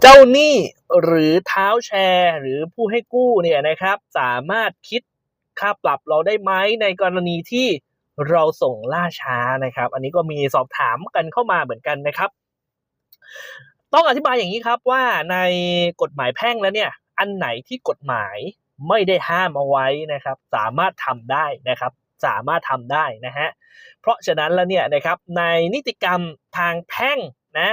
เจ้าหนี้หรือเท้าแชร์ หรือผู้ให้กู้เนี่ยนะครับ สามารถคิดค่าปรับเราได้ไหมในกรณีที่เราส่งล่าช้านะครับ อันนี้ก็มีสอบถามกันเข้ามาเหมือนกันนะครับ ต้องอธิบายอย่างนี้ครับว่าในกฎหมายแพ่งแล้วเนี่ย อันไหนที่กฎหมายไม่ได้ห้ามเอาไว้นะครับ สามารถทำได้นะครับ สามารถทำได้นะฮะเพราะฉะนั้นแล้วเนี่ยนะครับในนิติกรรมทางแพ่งนะ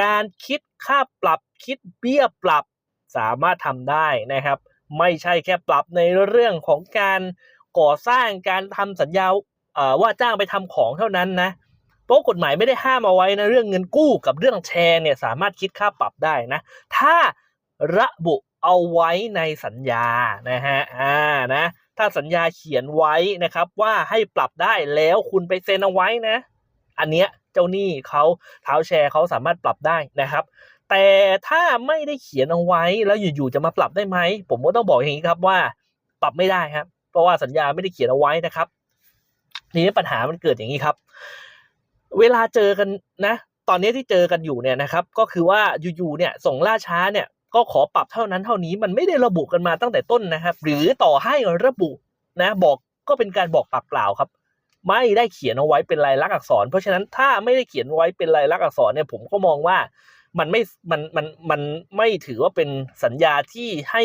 การคิดค่าปรับคิดเบี้ยปรับสามารถทำได้นะครับ ไม่ใช่แค่ปรับในเรื่องของการก่อสร้างการทำสัญญาว่าจ้างไปทำของเท่านั้นนะเพราะกฎหมายไม่ได้ห้ามเอาไว้นะเรื่องเงินกู้กับเรื่องแชร์เนี่ยสามารถคิดค่าปรับได้นะ ถ้าระบุเอาไว้ในสัญญานะฮะอ่านะถ้าสัญญาเขียนไว้นะครับว่าให้ปรับได้แล้วคุณไปเซ็นเอาไว้นะ อันเนี้ยเจ้าหนี้เขาเท้าแชร์เขาสามารถปรับได้นะครับ แต่ถ้าไม่ได้เขียนเอาไว้แล้วอยู่ๆจะมาปรับได้ไหม ผมก็ต้องบอกอย่างนี้ครับว่า ปรับไม่ได้ครับ เพราะว่าสัญญาไม่ได้เขียนเอาไว้นะครับทีนี้ปัญหามันเกิดอย่างนี้ครับ เวลาเจอกันนะ ตอนนี้ที่เจอกันอยู่เนี่ยนะครับ ก็คือว่าอยู่ๆเนี่ยส่งล่าช้าเนี่ยก็ขอปรับเท่านั้นเท่านี้มันไม่ได้ระบุกันมาตั้งแต่ต้นนะครับ หรือต่อให้ระบุนะ บอกก็เป็นการบอกปากเปล่าครับ ไม่ได้เขียนเอาไว้เป็นลายลักษณ์อักษร เพราะฉะนั้นถ้าไม่ได้เขียนไว้เป็นลายลักษณ์อักษรเนี่ยผมก็มองว่ามันไม่ มัน มัน มันไม่ถือว่าเป็นสัญญาที่ให้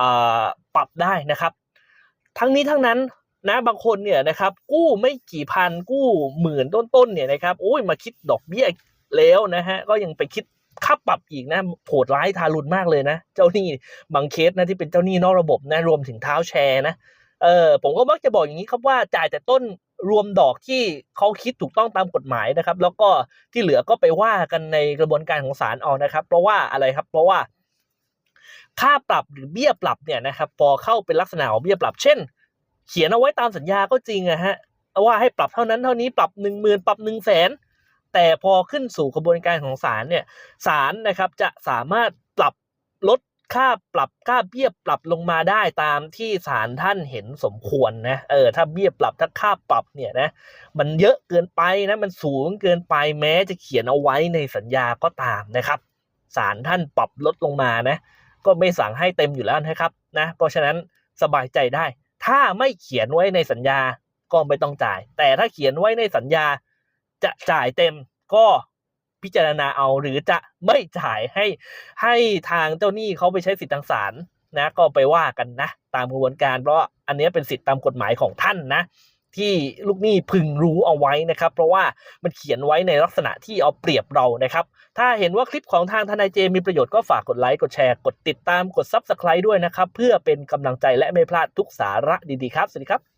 อ่าปรับได้นะครับ ทั้งนี้ทั้งนั้นนะบางคนเนี่ยนะครับกู้ไม่กี่พันกู้หมื่นต้นๆเนี่ยนะครับโอ้ยมาคิดดอกเบี้ยแล้วนะฮะก็ยังไปคิดค่าปรับอีกนะโหดร้ายทารุณมากเลยนะ เจ้าหนี้บางเคสนะที่เป็นเจ้าหนี้นอกระบบนะรวมถึงเท้าแชร์นะเออผมก็มักจะบอกอย่างนี้ครับว่าจ่ายแต่ต้น รวมดอกที่เขาคิดถูกต้องตามกฎหมายนะครับ แล้วก็ที่เหลือก็ไปว่ากันในกระบวนการของศาลเอานะครับ เพราะว่าอะไรครับ เพราะว่า ค่าปรับหรือเบี้ยปรับเนี่ยนะครับ พอเข้าเป็นลักษณะของเบี้ยปรับ เช่น เขียนเอาไว้ตามสัญญาก็จริงอะฮะว่าให้ปรับเท่านั้นเท่านี้ปรับหนึ่งหมื่นปรับหนึ่งแสนแต่พอขึ้นสู่กระบวนการของศาลเนี่ยศาลนะครับจะสามารถปรับลด ค่าปรับค่าเบี้ยปรับลงมาได้ตามที่ศาลท่านเห็นสมควรนะเออถ้าเบี้ยปรับถ้าค่าปรับเนี่ยนะมันเยอะเกินไปนะมันสูงเกินไปแม้จะเขียนเอาไว้ในสัญญาก็ตามนะครับศาลท่านปรับลดลงมานะก็ไม่สั่งให้เต็มอยู่แล้วนะครับนะเพราะฉะนั้นสบายใจได้ ถ้าไม่เขียนไว้ในสัญญาก็ไม่ต้องจ่าย แต่ถ้าเขียนไว้ในสัญญาจะจ่ายเต็มก็ พิจารณาเอา หรือจะไม่จ่ายให้ให้ทางเจ้าหนี้เขาไปใช้สิทธิทางศาลนะก็ไปว่ากันนะ ตามกระบวนการเพราะอันนี้เป็นสิทธิตามกฎหมายของท่านนะ ที่ลูกหนี้พึงรู้เอาไว้นะครับ เพราะว่ามันเขียนไว้ในลักษณะที่เอาเปรียบเรานะครับ ถ้าเห็นว่าคลิปของทางทนายเจมีประโยชน์ก็ฝากกดไลค์กดแชร์กดติดตามกด Subscribe ด้วยนะครับ เพื่อเป็นกำลังใจและไม่พลาดทุกสาระดีๆครับสวัสดีครับ